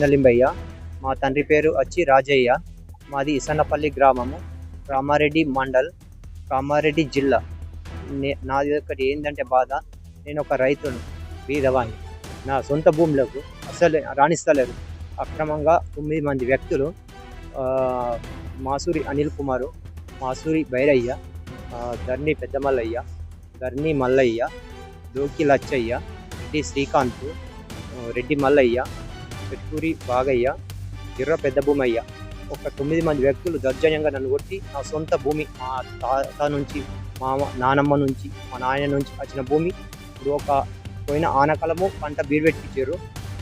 నలింబయ్య. మా తండ్రి పేరు వచ్చి రాజయ్య. మాది ఇసన్నపల్లి గ్రామము. రామారెడ్డి మండల్ కామారెడ్డి జిల్లా. నే- నాది ఒకటి ఏంటంటే బాధ నేను ఒక రైతును బీదవాణి నా సొంత భూములకు అసలు రాణిస్తలేరు అక్రమంగా తొమ్మిది మంది వ్యక్తులు మాసూరి అనిల్ కుమారు మాసూరి బైరయ్య ధర్ని పెద్దమల్లయ్య ధర్ని మల్లయ్య దోకి లచ్చయ్య రెడ్డి శ్రీకాంత్ రెడ్డి మల్లయ్య పెట్టుకూరి బాగయ్య ఎర్ర పెద్ద భూమయ్య. ఒక తొమ్మిది మంది వ్యక్తులు దౌర్జన్యంగా నన్ను కొట్టి నా సొంత భూమి మా తాత నుంచి మా నానమ్మ నుంచి మా నాయన నుంచి వచ్చిన భూమి ఇప్పుడు ఒక పోయిన ఆనకాలము పంట బీరువెట్టించారు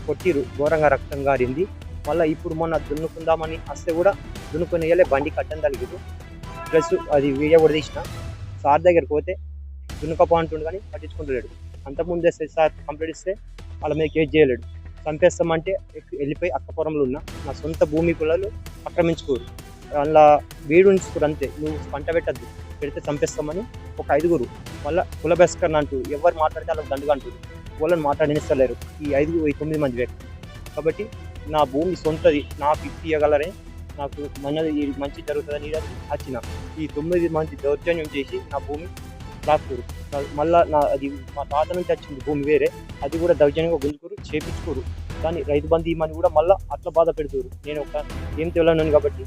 కొట్టిరు ఘోరంగా రక్తం గారింది. మళ్ళీ ఇప్పుడు మొన్న దున్నుకుందామని వస్తే కూడా దున్నుకుని వెళ్ళే బండి కట్టం తగ్గదు ప్లస్ అది వీడియో కూడా తీసిన. సార్ దగ్గరికి పోతే దున్నుకపో అంటుండు కానీ పట్టించుకుంటలేడు. అంతకుముందే సార్ కంప్లీట్ ఇస్తే వాళ్ళ మీద కేసు చేయలేడు. చంపేస్తామంటే వెళ్ళిపోయి అక్కపురంలో ఉన్న నా సొంత భూమి కులాలు ఆక్రమించుకోరు. అలా వీడు ఉంచుకోరు అంతే నువ్వు పంట పెట్టద్దు పెడితే చంపేస్తామని ఒక ఐదుగురు. మళ్ళీ కుల బెస్కర్ని అంటూ ఎవరు మాట్లాడితే వాళ్ళకి దండుగా అంటారు వాళ్ళని మాట్లాడినిస్తలేరు. ఈ ఐదుగురు ఈ తొమ్మిది మంది వ్యక్తులు కాబట్టి నా భూమి సొంతది నాకు ఇప్పియగలరే నాకు మనది మంచి జరుగుతుందని వచ్చిన ఈ తొమ్మిది మంది దౌర్జన్యం చేసి నా భూమి లాక్కూరు మళ్ళా నా అది మా తాత నుంచి వచ్చింది భూమి వేరే అది కూడా దౌర్జన్యంగా గుంజుకోరు చేపించుకోరు. కానీ రైతు బంధు ఇమ్మని కూడా మళ్ళీ అట్లా బాధ పెడుతురు. నేను ఒక ఏం తెలియను కాబట్టి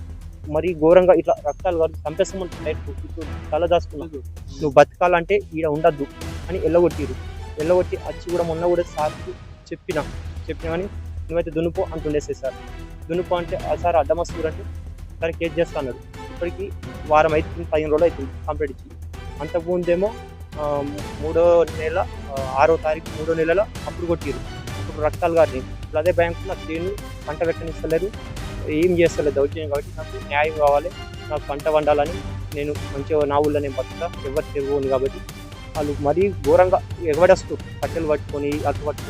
మరి ఘోరంగా ఇట్లా రక్తాలు వారు చంపేస్తామని డైరెక్ట్ ఇప్పుడు తల దాచుకున్నాను నువ్వు బతకాలంటే ఈడ ఉండద్దు అని ఎల్లగొట్టిరు. ఎల్లగొట్టి వచ్చి కూడా మొన్న కూడా సార్కి చెప్పిన. చెప్పిన కానీ నువ్వైతే దునుపు అంటుండేసే సార్. దునుపు అంటే ఆ సార్ అడ్డమస్తూరు అంటే సరే కేసు చేస్తా అన్నాడు. ఇప్పటికీ వారం అయితే పదిహేను రోజులు అవుతుంది కంప్లీట్ ఇచ్చి. అంతకుముందేమో మూడో నెల ఆరో తారీఖు మూడో నెలలో అప్పుడు కొట్టిరు ఇప్పుడు రక్తాలు గారిని ఇప్పుడు అదే బ్యాంకు నాకు దేన్ని పంట పెట్టనిస్తలేరు ఏం చేస్తలేదు. దౌర్జన్యం కాబట్టి నాకు న్యాయం కావాలి నాకు పంట వండాలని నేను మంచిగా నా ఊళ్ళో నేను బతుకుతా ఎవరు తిరుగుని కాబట్టి వాళ్ళు మరీ ఘోరంగా ఎగబడేస్తూ కట్టెలు పట్టుకొని అటు పట్టుకొని.